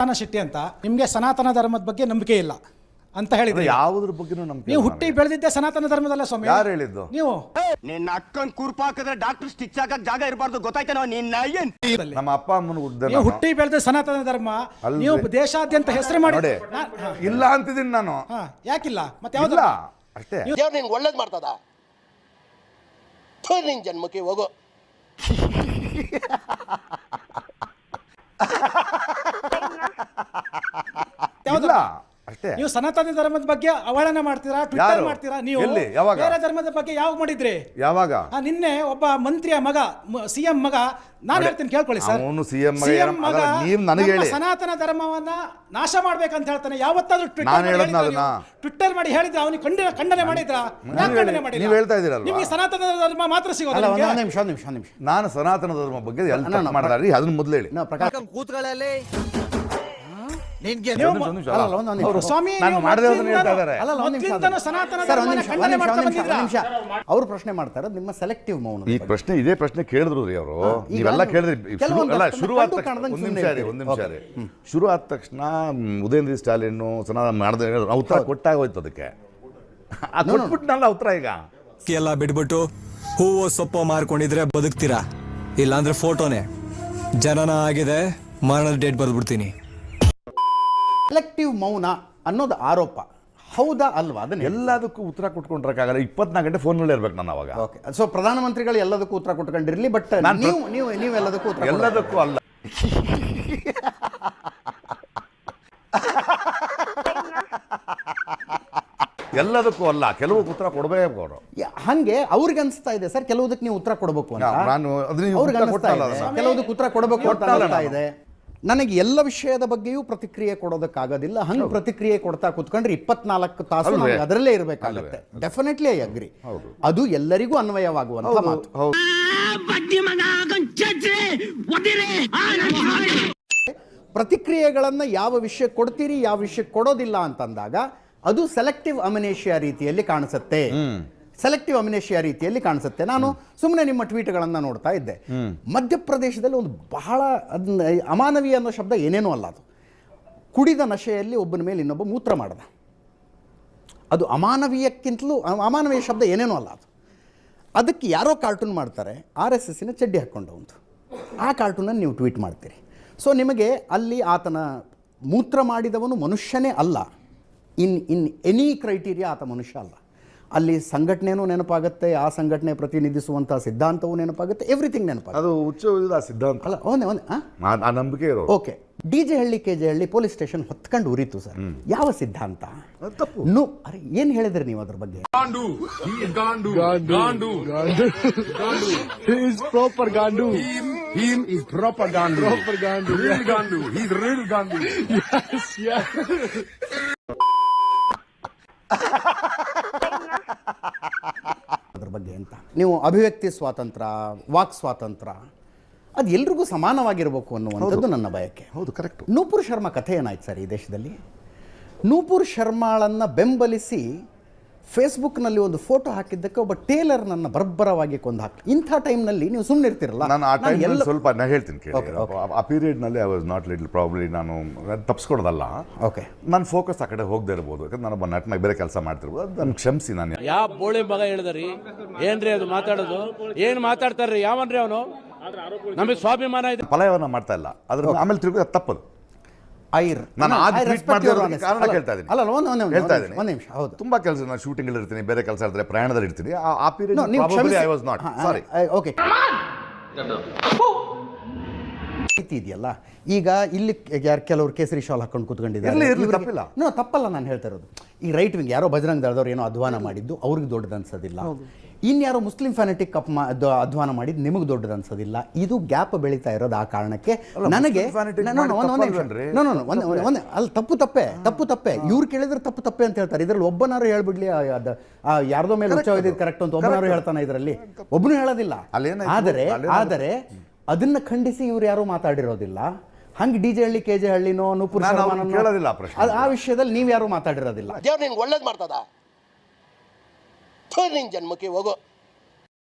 ಸನಾತನ ಶೆಟ್ಟಿ ಅಂತ ನಿಮಗೆ ಸನಾತನ ಧರ್ಮದ ಬಗ್ಗೆ ನಂಬಿಕೆ ಇಲ್ಲ ಅಂತ ಹೇಳಿದ್ರೆ. ಯಾವುದ್ರ ಬಗ್ಗೆ ನಂಬಿಕೆ ನೀವು ಹುಟ್ಟಿ ಬೆಳೆದಿದ್ದೆ ಸನಾತನ ಧರ್ಮದಲ್ಲ ಸ್ವಾಮಿ. ಯಾರು ಹೇಳಿದ್ದು? ನೀವು. ನಿನ್ನ ಅಕ್ಕನ್ ಕುರ್ಪ ಹಾಕಿದ್ರೆ ಡಾಕ್ಟರ್ ಸ್ಟಿಚ್ ಹಾಕಕ್ ಜಾಗ ಇರಬಾರ್ದು ಗೊತ್ತಾಯ್ತೇನೋ ನಿನ್ನ ಏನ್? ನಮ್ಮ ಅಪ್ಪ ಅಮ್ಮನ ಉದ್ದ ನೀವು ಹುಟ್ಟಿ ಬೆಳೆದ ಸನಾತನ ಧರ್ಮ. ನೀವು ದೇಶಾದ್ಯಂತ ಹೆಸರು ಮಾಡಿ ನೋಡಿ ನಾ- ಹಾ, ಇಲ್ಲ ಅಂತಿದ್ದೀನಿ ನಾನು. ಹಾ, ಯಾಕಿಲ್ಲ? ಮತ್ತೆ ಯಾವ್ದು? ಇಲ್ಲ ಅಷ್ಟೇ. ದೇವ್ರು ನಿನ್ಗೆ ಒಳ್ಳೇದು ಮಾಡ್ತದ? ಥು, ನಿನ್ ಜನ್ಮಕ್ಕೆ ಹೋಗು. ಇಲ್ಲ. ಅಷ್ಟೇ. ನೀವು ಸನಾತನ ಧರ್ಮದ ಬಗ್ಗೆ ಅವಹೇಳನ ಮಾಡ್ತೀರಾ ಟ್ವಿಟ್ಟರ್ ಯಾರು? ಮಾಡ್ತೀರಾ? ನೀವು ಎಲ್ಲಿ? ಯಾವಾಗ? ಬೇರೆ ಧರ್ಮದ ಬಗ್ಗೆ ಯಾವಾಗ ಮಾಡಿದ್ರಿ? ಯಾವಾಗ? ಆ, ನಿನ್ನೆ ಒಬ್ಬ ಮಂತ್ರಿಯ ಮಗ ಸಿಎಂ ಮಗ ನಾನು ಹೇಳ್ತೀನಿ ಕೇಳ್ಕೊಳ್ಳಿ ಸರ್. ಅವನು CM ಮಗ CM ಏನೋ- ಅದಲ್ಲ, ನೀವ್ ನನಗೆ ನಮ್ಮ ಹೇಳಿ. ಸನಾತನ ಧರ್ಮವನ್ನ ನಾಶ ಮಾಡ್ಬೇಕಂತ ಹೇಳ್ತಾನೆ. ಯಾವತ್ತಾದ್ರೂ ನಾನ್ ಹೇಳದ್ನ ಅದನ್ನ? ಟ್ವಿಟ್ಟರ್ ಮಾಡಿ ಹೇಳಿದ್ರೆ? ಅವನಿಗೆ ಖಂಡನೆ ಖಂಡನೆ ಮಾಡಿದ್ರ? ಯಾಕೆ ಖಂಡನೆ ಮಾಡಿಲ್ಲ? ನೀವ್ ಹೇಳ್ತಾ ಇದೀರಲ್ವಾ? ನಿಮಗೆ ಸನಾತನ ಧರ್ಮ ಮಾತ್ರ ಸಿಗೋದಿಲ್ಲ ಒಂದು ನಿಮ್ಗೆ? ನಿಮಿಷ ಒಂದು ನಿಮಿಷ ಒಂದು ನಿಮಿಷ. ನಾನು ಸನಾತನ ಧರ್ಮ ಬಗ್ಗೆ ಎಲ್ಲ ಅಲ್ಲ, ತಪ್ಪು ನಾನು ಅದನ್ನ ಮೊದಲು ಹೇಳಿ. ನಾವು ಪ್ರಕಾಶ್ ಕೂತ್ಗಳಲ್ಲಿ ನಿನ್ಗೆ ಸ್ವಾಮಿ. ಅವ್ರು ಪ್ರಶ್ನೆ ಮಾಡ್ತಾರೆ ನಿಮ್ಮ ಸೆಲೆಕ್ಟಿವ್ ಮೌನ ಈ ಪ್ರಶ್ನೆ ಇದೇ ಪ್ರಶ್ನೆ ಕೇಳಿದ್ರು ರೀ ಅವರು. ನೀವೆಲ್ಲ ಕೇಳಿದ್ರಿ. ಶುರು ಆದ ತಕ್ಷಣ ಕಾಣದಂಗೆ ಒಂದು ನಿಮಿಷ ರೀ ಒಂದು ನಿಮಿಷ ಓಕೆ. ರೀ. ಶುರು ಆದ ತಕ್ಷಣ ಉದಯನಿಧಿ ಸ್ಟಾಲಿನ್ ಸನಾತನ ಮಾಡಿದ ಉತ್ತರ ಕೊಟ್ಟಾಗ ಹೋಯ್ತು ಅದಕ್ಕೆ. ಕೊಟ್ಬಿಟ್ನಲ್ಲ ಉತ್ತರ ಈಗ. ಎಲ್ಲ ಬಿಟ್ಬಿಟ್ಟು ಹೂವು ಸೊಪ್ಪು ಮಾರ್ಕೊಂಡಿದ್ರೆ ಬದುಕ್ತೀರಾ? ಇಲ್ಲಾಂದ್ರೆ ಫೋಟೋನೇ ಜನನ ಆಗಿದೆ ಮರಣದ ಡೇಟ್ ಬರೆದ್ಬಿಡ್ತೀನಿ. ಸೆಲೆಕ್ಟಿವ್ ಮೌನ ಅನ್ನೋದು ಆರೋಪ. ಹೌದಾ ಅಲ್ವಾ ಅದನ್ನ ಎಲ್ಲದಕ್ಕೂ ಉತ್ತರ ಕೊಟ್ಕೊಂಡ್ರಕ್ಕಾಗಲ್ಲ. ಇಪ್ಪತ್ನಾಲ್ಕು ಗಂಟೆ ಫೋನ್ನಲ್ಲೇ ಇರ್ಬೇಕು ನಾನು ಅವಾಗ. ಓಕೆ ಸೊ ಪ್ರಧಾನಮಂತ್ರಿಗಳು ಎಲ್ಲದಕ್ಕೂ ಉತ್ತರ ಕೊಟ್ಕೊಂಡಿರ್ಲಿ ಬಟ್ ನೀವು ನೀವು ನೀವು ಎಲ್ಲದಕ್ಕೂ ಉತ್ತರ ಎಲ್ಲದಕ್ಕೂ ಅಲ್ಲ. ಎಲ್ಲದಕ್ಕೂ ಅಲ್ಲ. ಕೆಲವು ಉತ್ತರ ಕೊಡಬೇಕು ಅವರು. ಹಂಗೆ ಅವ್ರಿಗೆ ಅನ್ಸ್ತಾ ಇದೆ ಸರ್ ಕೆಲವುದಕ್ಕೆ ನೀವು ಉತ್ತರ ಕೊಡಬೇಕು ಅಂತ. ನಾನು ಅದನ್ನ. ಕೆಲವುದಕ್ಕೆ ಉತ್ತರ ಕೊಡಬೇಕು ಅಂತ ಇದೆ. ನನಗೆ ಎಲ್ಲ ವಿಷಯದ ಬಗ್ಗೆಯೂ ಪ್ರತಿಕ್ರಿಯೆ ಕೊಡೋದಕ್ಕಾಗೋದಿಲ್ಲ. ಹಂಗೆ ಪ್ರತಿಕ್ರಿಯೆ ಕೊಡ್ತಾ ಕುತ್ಕೊಂಡ್ರೆ ಇಪ್ಪತ್ನಾಲ್ಕು ತಾಸು ಅದರಲ್ಲೇ ಇರಬೇಕಾಗುತ್ತೆ. ಡೆಫಿನೆಟ್ಲಿ ಐ ಅಗ್ರಿ ಅದು ಎಲ್ಲರಿಗೂ ಅನ್ವಯವಾಗುವಂತ ಮಾತು. ಪ್ರತಿಕ್ರಿಯೆಗಳನ್ನು ಯಾವ ವಿಷಯ ಕೊಡ್ತೀರಿ ಯಾವ ವಿಷಯ ಕೊಡೋದಿಲ್ಲ ಅಂತಂದಾಗ ಅದು ಸೆಲೆಕ್ಟಿವ್ ಅಮನೇಷಿಯಾ ರೀತಿಯಲ್ಲಿ ಕಾಣಿಸುತ್ತೆ. ಸೆಲೆಕ್ಟಿವ್ ಅಮಿನೇಷಿಯಾ ರೀತಿಯಲ್ಲಿ ಕಾಣಿಸುತ್ತೆ. ನಾನು ಸುಮ್ಮನೆ ನಿಮ್ಮ ಟ್ವೀಟ್ಗಳನ್ನು ನೋಡ್ತಾ ಇದ್ದೆ. ಮಧ್ಯಪ್ರದೇಶದಲ್ಲಿ ಒಂದು ಬಹಳ ಅದನ್ನ ಅಮಾನವೀಯ ಅನ್ನೋ ಶಬ್ದ ಏನೇನೂ ಅಲ್ಲ ಅದು. ಕುಡಿದ ನಶೆಯಲ್ಲಿ ಒಬ್ಬನ ಮೇಲೆ ಇನ್ನೊಬ್ಬ ಮೂತ್ರ ಮಾಡ್ದ. ಅದು ಅಮಾನವೀಯಕ್ಕಿಂತಲೂ ಅಮಾನವೀಯ ಶಬ್ದ ಏನೇನೂ ಅಲ್ಲ ಅದು. ಅದಕ್ಕೆ ಯಾರೋ ಕಾರ್ಟೂನ್ ಮಾಡ್ತಾರೆ ಆರ್ ಎಸ್ ಎಸ್ಸಿನ ಚಡ್ಡಿ ಹಾಕ್ಕೊಂಡು ಒಂದು. ಆ ಕಾರ್ಟೂನನ್ನು ನೀವು ಟ್ವೀಟ್ ಮಾಡ್ತೀರಿ. ಸೊ ನಿಮಗೆ ಅಲ್ಲಿ ಆತನ ಮೂತ್ರ ಮಾಡಿದವನು ಮನುಷ್ಯನೇ ಅಲ್ಲ. ಇನ್ ಇನ್ ಎನಿ ಕ್ರೈಟೀರಿಯಾ ಆತ ಮನುಷ್ಯ ಅಲ್ಲ. ಅಲ್ಲಿ ಸಂಘಟನೆನೂ ನೆನಪಾಗುತ್ತೆ ಆ ಸಂಘಟನೆ ಪ್ರತಿನಿಧಿಸುವಂಥ ಸಿದ್ಧಾಂತವೂ ನೆನಪಾಗುತ್ತೆ ಎವ್ರಿಥಿಂಗ್ ನೆನಪಾಗುತ್ತೆ. ಅದು ಹುಚ್ಚ ಸಿದ್ಧಾಂತ. ಅಲ್ಲ ಒಂದೇ ಒಂದೇ ಆ- ಆ ನಂಬಿಕೆ okay D J Halli K J Halli police station ಹೊತ್ಕೊಂಡು ಉರಿತು ಸರ್. ಯಾವ ಸಿದ್ಧಾಂತ? ಅದು ತಪ್ಪು. ನು ಅರೆ ಏನು ಹೇಳಿದ್ರಿ ನೀವು ಅದ್ರ ಬಗ್ಗೆ? ಬಗ್ಗೆ ಅಂತ. ನೀವು ಅಭಿವ್ಯಕ್ತಿ ಸ್ವಾತಂತ್ರ್ಯ ವಾಕ್ ಸ್ವಾತಂತ್ರ್ಯ ಅದು ಎಲ್ರಿಗೂ ಸಮಾನವಾಗಿರಬೇಕು ಅನ್ನುವಂಥದ್ದು ನನ್ನ ಬಯಕೆ. ಹೌದು ಕರೆಕ್ಟ್. ನೂಪುರ್ ಶರ್ಮಾ ಕಥೆ ಏನಾಯ್ತು ಸರ್ ಈ ದೇಶದಲ್ಲಿ? ನೂಪುರ್ ಶರ್ಮಾಳನ್ನು ಬೆಂಬಲಿಸಿ ಫೇಸ್ಬುಕ್ನಲ್ಲಿ ಒಂದು ಫೋಟೋ ಹಾಕಿದ್ದಕ್ಕೆ ಒಬ್ಬ ಟೇಲರ್ ನನ್ನ ಬರ್ಬರವಾಗಿ ಕೊಂದು ಹಾಕಿ ಇಂಥ ಟೈಮ್ನಲ್ಲಿ ನೀವು ಸುಮ್ಮನೆ ಇರ್ತಿರಲ್ಲ? ನಾನು ಆ ನಾನು ಟೈಮ್ ಎಲ್ಲ ಸ್ವಲ್ಪ ನಾನು ಹೇಳ್ತೀನಿ ಕೇಳಿ. ಆ- ಪೀರಿಯಡ್ನಲ್ಲಿ ಪೀರಿಯಡ್ನಲ್ಲಿ I was not little probably ನಾನು ತಪ್ಪಿಸ್ಕೊಡೋದಲ್ಲ ಓಕೆ ನಾನು ಫೋಕಸ್ ಆ ಕಡೆ ಹೋಗದೆ ಇರ್ಬೋದು. ಯಾಕಂದ್ರೆ ನಾನೊಬ್ಬ ನಟನಾಗಿ ಬೇರೆ ಕೆಲಸ ಮಾಡ್ತಿರ್ಬೋದು. ಅದು ನಾನು ಕ್ಷಮಿಸಿ ನಾನು. ಯಾವ ಬೋಳಿ ಮಗ ಹೇಳಿದ್ರಿ? ಏನ್ರಿ ಅದು ಮಾತಾಡೋದು? ಏನು ಮಾತಾಡ್ತಾರ್ರಿ? ಯಾವನ್ರಿ ಅವನು? ನಮಗೆ ಸ್ವಾಭಿಮಾನ ಇದೆ. ಪಲಾಯವನ್ನ ಮಾಡ್ತಾ ಇಲ್ಲ. ಅದ್ರ ಆಮೇಲೆ ತಿರುಗಿ ಅದು ತಪ್ಪದು. ಐರ್. ನಾನು ಆಗ ಟ್ವೀಟ್ ಮಾಡಿದ್ರೆ ಕಾರಣ ಕೇಳ್ತಾ ಇದ್ದೀನಿ. ಅಲ್ಲ ಒಂದು ಒಂದು ಹೇಳ್ತಾ ಇದ್ದೀನಿ. ಒಂದು ನಿಮಿಷ ಹೌದು. ತುಂಬಾ ಕೆಲಸ ನಾನು ಶೂಟಿಂಗ್ ಇರ್ತೀನಿ ಬೇರೆ ಕೆಲಸ ಇರ್ತೀನಿ ಪ್ರಯಾಣದಲ್ಲಿ ಇರ್ತೀನಿ. ಆ- ಆ ಪೀರಿಯಡ್ ನೀವು ಕ್ಷಮಿಸಿ. ಐ ವಾಸ್ ನಾಟ್ ಸಾರಿ ಆ, ಓಕೆ ರೀತಿ ಇದೆಯಲ್ಲ? ಈಗ ಇಲ್ಲಿ ಯಾರು ಕೆಲವರು ಕೇಸರಿ ಶಾಲ್ ಹಾಕೊಂಡು ಕೂತ್ಕೊಂಡಿದ್ದಾರೆ. ತಪ್ಪಿಲ್ಲ. ನೋ ತಪ್ಪಲ್ಲ ನಾನು ಹೇಳ್ತಾ ಇರೋದು. ಈ ರೈಟ್ ವಿಂಗ್ ಯಾರೋ ಬಜರಂಗ್ ದಳದವ್ರು ಏನೋ ಅಧ್ವಾನ ಮಾಡಿದ್ದು ಅವ್ರಿಗೆ ದೊಡ್ಡದು ಅನ್ಸೋದಿಲ್ಲ. ಇನ್ಯಾರೋ ಮುಸ್ಲಿಂ ಫ್ಯಾನೆಟಿಕ್ ಕಪ್ ಅಧ್ವಾನ ಮಾಡಿದ್ ನಿಮಗೆ ದೊಡ್ಡದ ಅನ್ಸೋದಿಲ್ಲ. ಇದು ಗ್ಯಾಪ್ ಬೆಳೀತಾ ಇರೋದು ಆ ಕಾರಣಕ್ಕೆ ನನಗೆ ಅಲ್ಲಿ ತಪ್ಪು ತಪ್ಪೆ ತಪ್ಪು ತಪ್ಪೆ. ಇವ್ರು ಕೇಳಿದ್ರೆ ತಪ್ಪು ತಪ್ಪೆ ಅಂತ ಹೇಳ್ತಾರೆ. ಇದ್ರಲ್ಲಿ ಒಬ್ಬನಾರು ಹೇಳ್ಬಿಡ್ಲಿ ಆ- ಅದ- ಆ ಯಾರ್ದೋ ಮೇಲೆ ಕರೆಕ್ಟ್ ಅಂತ ಒಬ್ಬನಾರು. ಹೇಳ್ತಾನೆ ಇದರಲ್ಲಿ. ಒಬ್ಬನು ಹೇಳೋದಿಲ್ಲ. ಆದರೆ ಆದರೆ ಅದನ್ನ ಖಂಡಿಸಿ ಇವ್ರು ಯಾರು ಮಾತಾಡಿರೋದಿಲ್ಲ. ಹಂಗೆ D J Halli K J ಹಳ್ಳಿನೋ Nupur ನಾನು ಶರ್ಮಾನೋ ಕೇಳೋದಿಲ್ಲ ಆ ಪ್ರಶ್ನೆ. ಅದು- ಆ ವಿಷಯದಲ್ಲಿ ನೀವು ಯಾರು ಮಾತಾಡಿರೋದಿಲ್ಲ. ಒಳ್ಳೇದು ಮಾಡ್ತದ? ಥು, ನಿನ್ನ ಜನ್ಮಕ್ಕೆ ಹೋಗು